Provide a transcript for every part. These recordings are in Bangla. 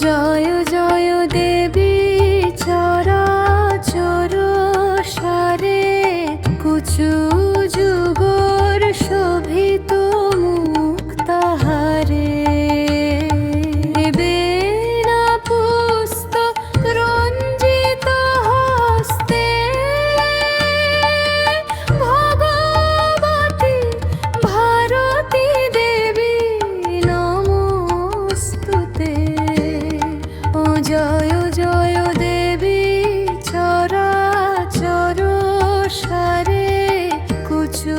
জয় জয় দেবী চরা চর সারে কুচু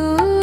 ooh.